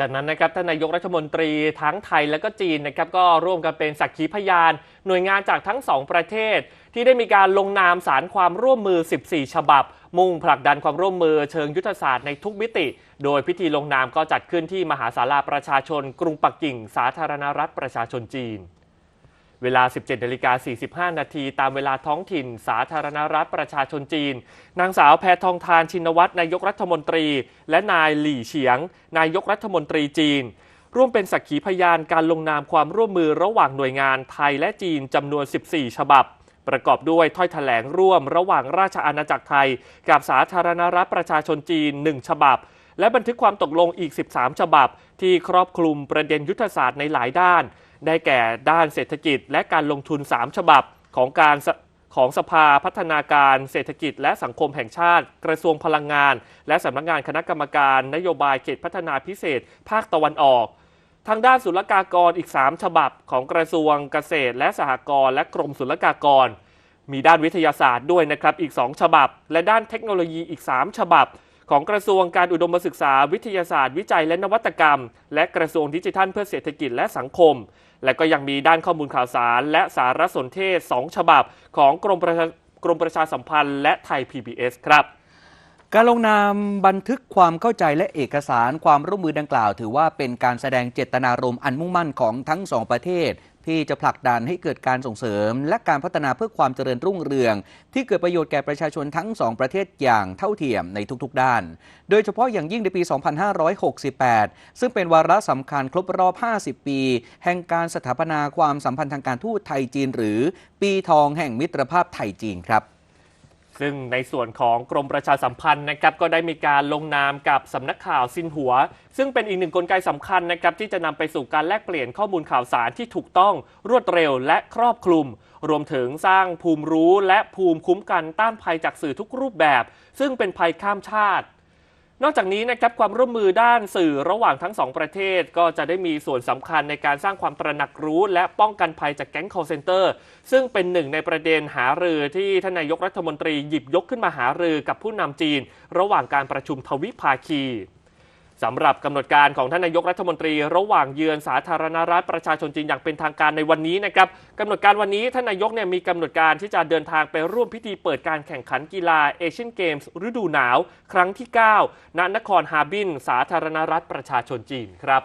จากนั้นนะครับท่านนายกรัฐมนตรีทั้งไทยและก็จีนนะครับก็ร่วมกันเป็นสักขีพยาน หน่วยงานจากทั้งสองประเทศ ที่ได้มีการลงนามสารความร่วมมือ 14 ฉบับ มุ่งผลักดันความร่วมมือเชิงยุทธศาสตร์ในทุกมิติ โดยพิธีลงนามก็จัดขึ้นที่มหาศาลาประชาชน กรุงปักกิ่ง สาธารณรัฐประชาชนจีน เวลา 17นาฬิกา45 นาที ตามเวลาท้องถิ่น สาธารณรัฐประชาชนจีน นางสาวแพทองทานชินวัตรนายกรัฐมนตรี และนายหลี่เฉียง นายกรัฐมนตรีจีน ร่วมเป็นสักขีพยานการลงนามความร่วมมือระหว่างหน่วยงานไทยและจีนจำนวน 14 ฉบับ ประกอบด้วยถ้อยแถลงร่วมระหว่างราชอาณาจักรไทย กับสาธารณรัฐประชาชนจีน 1 ฉบับและบันทึกความตกลงอีก 13 ฉบับ ที่ครอบคลุมประเด็นยุทธศาสตร์ในหลายด้าน ได้แก่ด้านเศรษฐกิจและการลงทุน 3 ฉบับของการของสภาพัฒนาการเศรษฐกิจและสังคมแห่งชาติ กระทรวงพลังงาน และสำนักงานคณะกรรมการนโยบายเขตพัฒนาพิเศษ ภาคตะวันออก ทางด้านศุลกากรอีก 3 ฉบับของกระทรวงเกษตร และสหกรณ์และกรมศุลกากร มีด้านวิทยาศาสตร์ด้วยนะครับอีก 2 ฉบับ และด้านเทคโนโลยีอีก 3 ฉบับ ของกระทรวงการอุดมศึกษา วิทยาศาสตร์ วิจัยและนวัตกรรม และกระทรวงดิจิทัลเพื่อเศรษฐกิจและสังคม และก็ยังมีด้านข้อมูลข่าวสาร และสารสนเทศ 2 ฉบับ ของกรมประชากรมประชาสัมพันธ์และไทย PBS ครับการลงนามบันทึกความเข้าใจและเอกสารความร่วมมือดังกล่าว ถือว่าเป็นการแสดงเจตนารมณ์อันมุ่งมั่นของทั้งสองประเทศ ที่จะผลักดันให้เกิดการส่งเสริม และการพัฒนาเพื่อความเจริญรุ่งเรือง ที่เกิดประโยชน์แก่ประชาชนทั้งสองประเทศอย่างเท่าเทียมในทุกๆ ด้าน โดยเฉพาะอย่างยิ่งในปี 2568 ซึ่งเป็นวาระสำคัญครบรอบ 50 ปี แห่งการสถาปนาความสัมพันธ์ทางการทูตไทยจีน หรือปีทองแห่งมิตรภาพไทยจีนครับ ซึ่งในส่วนของกรมประชาสัมพันธ์นะครับก็ได้มีการลงนามกับสำนักข่าวซินหัว ซึ่งเป็นอีกหนึ่งกลไกสำคัญนะครับที่จะนำไปสู่การแลกเปลี่ยนข้อมูลข่าวสารที่ถูกต้องรวดเร็วและครอบคลุม รวมถึงสร้างภูมิรู้และภูมิคุ้มกันต้านภัยจากสื่อทุกรูปแบบ ซึ่งเป็นภัยข้ามชาติ นอกจากนี้นะครับความร่วมมือด้านสื่อระหว่างทั้งสองประเทศ ก็จะได้มีส่วนสำคัญในการสร้างความตระหนักรู้และป้องกันภัยจากแก๊ง call center ซึ่งเป็นหนึ่งในประเด็นหารือที่ทานนายกรัฐมนตรีหยิบยกขึ้นมาหารือกับผู้นำจีน ระหว่างการประชุมทวิภาคี สำหรับกำหนดการของท่านนายกรัฐมนตรี ระหว่างเยือนสาธารณรัฐประชาชนจีนอย่างเป็นทางการในวันนี้นะครับกำหนดการวันนี้ท่านนายกเนี่ยมีกำหนดการที่จะเดินทางไปร่วมพิธีเปิดการแข่งขันกีฬาเอเชียนเกมส์ฤดูหนาว ครั้งที่ 9 ณนครฮาบิน สาธารณรัฐประชาชนจีนครับ